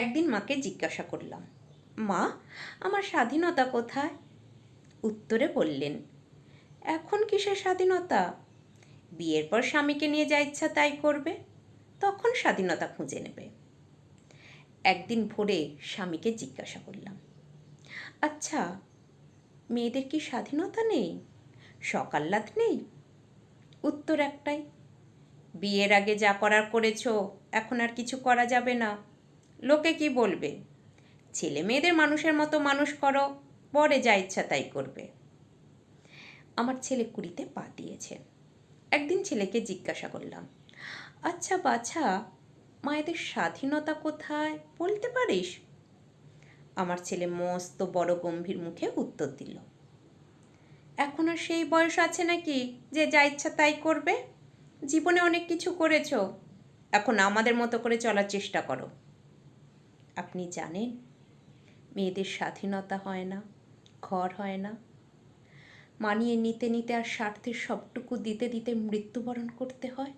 একদিন মাকে জিজ্ঞাসা করলাম, মা, আমার স্বাধীনতা কোথায়? উত্তরে বললেন, এখন কিসের স্বাধীনতা? বিয়ের পর স্বামীকে নিয়ে যা ইচ্ছা তাই করবে, তখন স্বাধীনতা খুঁজে নেবে। একদিন ভোরে স্বামীকে জিজ্ঞাসা করলাম আচ্ছা মেয়েদের কি স্বাধীনতা নেই? সকাল্লাত নেই? উত্তর একটাই, বিয়ের আগে যা করার করেছ, এখন আর কিছু করা যাবে না। লোকে কি বলবে? ছেলে মেয়েদের মানুষের মতো মানুষ করো, পরে যা ইচ্ছা তাই করবে। আমার ছেলে কুড়িতে পা দিয়েছে। একদিন ছেলেকে জিজ্ঞাসা করলাম আচ্ছা বাছা, মায়েদের স্বাধীনতা কোথায়? বলতে পারিস? আমার ছেলে মস্ত বড় গম্ভীর মুখে উত্তর দিল, এখন আর সেই বয়স আছে নাকি যে যা ইচ্ছা তাই করবে? জীবনে অনেক কিছু করেছ। এখন আমাদের মতো করে চলার চেষ্টা করো। আপনি জানেন, মেয়েদের স্বাধীনতা হয় না, ঘর হয় না। মানিয়ে নিতে নিতে আর স্বার্থের সবটুকু দিতে দিতে মৃত্যুবরণ করতে হয়।